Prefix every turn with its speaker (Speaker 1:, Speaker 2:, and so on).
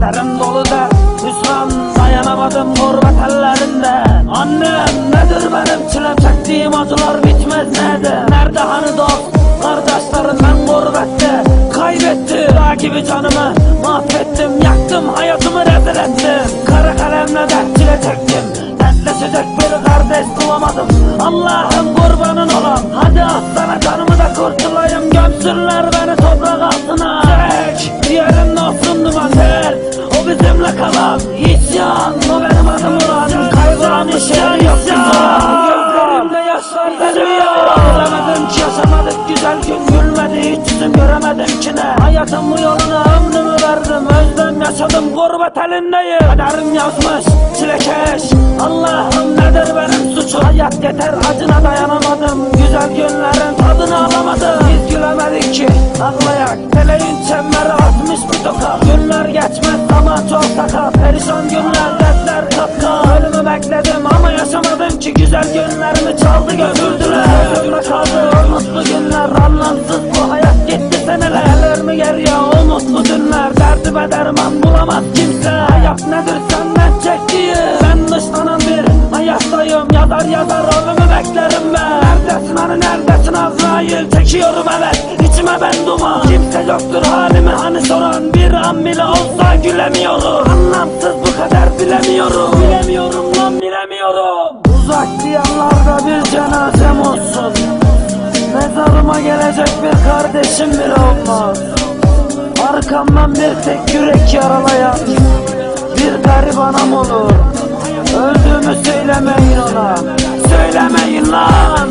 Speaker 1: Kaderim dolu der Hüsran dayanamadım gurbet ellerinde. Annem nedir benim çilem çektiğim acılar bitmez nedir? Nerede hani dost kardeşlerim ben gurbette? Kaybetti Dağ gibi canımı mahvettim Yaktım hayatımı rezil ettim Kara kalemle dert çile çektim Dertleşecek bir kardeş bulamadım. Allah'ım kurbanın olam Hadi aslana canımı da kurtulayım. Gömsünler İşe isyan Gözlerimde yaşlar eriyor Bilemedim ki yaşamadık güzel gün. Gülmedi hiç yüzüm göremedim ki ne Hayatım bu Özlem yaşadım gurbet elindeyim. Kaderim yazmış çilekeş. Allah'ım nedir benim suçum? Hayat yeter acına dayanamadım. Güzel günlerin tadını alamadım. Biz gülemedik ki. Ağlayak Teleğin çemberi atmış bir toka Günler geçmez ama çok sakat Perişan günler dertler kapka Ölümü bekledim ama yaşamadım ki. Güzel günlerimi çaldı götürdüler. Gözümde kaldı o mutlu günler. Anlamsız bu hayat derman bulamaz kimse. Hayat nedir senden çektiği Ben dışlanan bir hayattayım. Yazar yazar ölümü beklerim ben. Neredesin hani neredesin Azrail? Çekiyorum evet içime ben duman. Kimse yoktur halimi hani soran Bir an bile olsa gülemiyorum. Anlamsız bu kadar bilemiyorum. Bilemiyorum lan bilemiyorum. Uzak diyarlarda bir cenazem olsun. Mezarıma gelecek bir kardeşim bile olmaz Arkamdan bir tek yürek yaralayan Bir garibanam olur. Öldüğümü söylemeyin ona. Söylemeyin lan